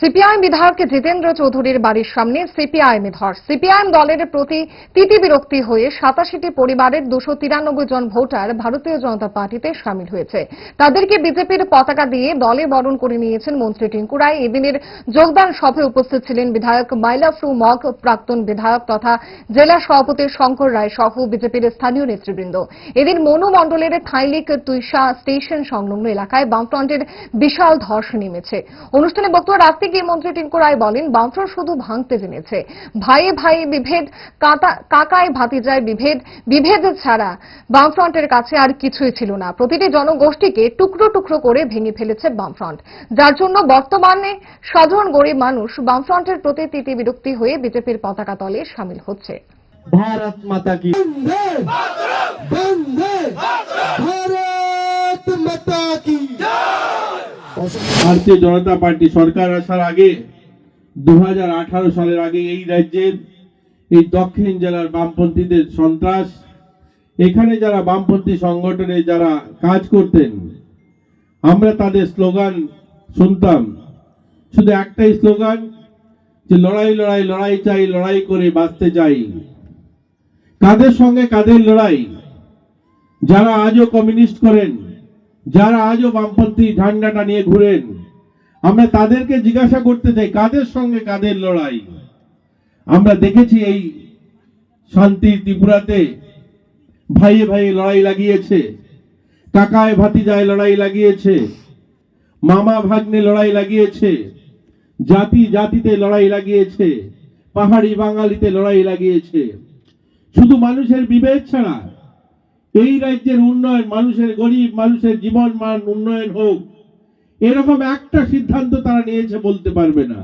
CPIM বিধায়ক জিতেন্দ্র চৌধুরীর বাড়ির সামনে সিপিআইএম ধর। সিপিআইএম দলের প্রতি তিতি বিরক্তি হয়ে সাতাশিটি পরিবারের দুশো তিরানব্বই জন ভোটার ভারতীয় জনতা পার্টিতে সামিল হয়েছে। তাদেরকে বিজেপির পতাকা দিয়ে দলে বরণ করে নিয়েছেন মন্ত্রী টিঙ্কু রায়। এদিনের যোগদান সভায় উপস্থিত ছিলেন বিধায়ক মাইলাফ্রু মগ, প্রাক্তন বিধায়ক তথা জেলা সভাপতি শঙ্কর রায় সহ বিজেপির স্থানীয় নেতৃবৃন্দ। এদিন মনু মণ্ডলের থাইলিক তুইশা স্টেশন সংলগ্ন এলাকায় বামফ্রন্টের বিশাল ধস নেমেছে। অনুষ্ঠানে বক্তব্য জানাতে গিয়ে মন্ত্রী টিঙ্কু রায় বলেন বামফ্রন্ট শুধু ভাঙতে জেনেছে। ভাইয়ে ভাইয়ে বিভেদ কাকায় ভাতিজায় বিভেদ বিভেদ ছাড়া বামফ্রন্টের কাছে আর কিছুই ছিল না। প্রতিটি জনগোষ্ঠীকে টুকরো টুকরো করে ভেঙে ফেলেছে বামফ্রন্ট। যার জন্য বর্তমানে সাধারণ গরিব মানুষ বামফ্রন্টের প্রতি তিতি বিরক্তি হয়ে বিজেপির পতাকা তলে সামিল হচ্ছে। ভারত মাতা কি বন্দে ভারতীয় জনতা পার্টি সরকার আসার আগে দু সালের আগে এই রাজ্যের এই দক্ষিণ জেলার বামপন্থীদের সন্ত্রাস, এখানে যারা বামপন্থী সংগঠনে যারা কাজ করতেন, আমরা তাদের স্লোগান শুনতাম। শুধু একটাই স্লোগান, যে লড়াই লড়াই লড়াই চাই, লড়াই করে বাঁচতে চাই। কাদের সঙ্গে কাদের লড়াই? যারা আজও কমিউনিস্ট করেন যারা আজও বামপন্থী ঝান্ডাটা নিয়ে ঘুরেন, আমরা তাদেরকে জিজ্ঞাসা করতে চাই, কাদের সঙ্গে কাদের লড়াই? আমরা দেখেছি এই শান্তির ত্রিপুরাতে ভাইয়ে ভাইয়ে লড়াই লাগিয়েছে, কাকায় ভাতিজায় লড়াই লাগিয়েছে, মামা ভাগ্নে লড়াই লাগিয়েছে, জাতি জাতিতে লড়াই লাগিয়েছে, পাহাড়ি বাঙালিতে লড়াই লাগিয়েছে। শুধু মানুষের বিবেক ছাড়া এই রাজ্যের উন্নয়ন মানুষের গরিব, মানুষের জীবন মান উন্নয়ন হোক, এরকম একটা সিদ্ধান্ত তারা নিয়েছে বলতে পারবে না।